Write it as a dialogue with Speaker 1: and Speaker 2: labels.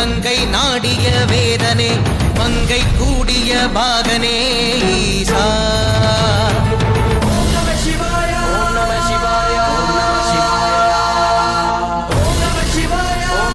Speaker 1: கங்கை நாடிய வேதனே மங்கை கூடிய பாகனே.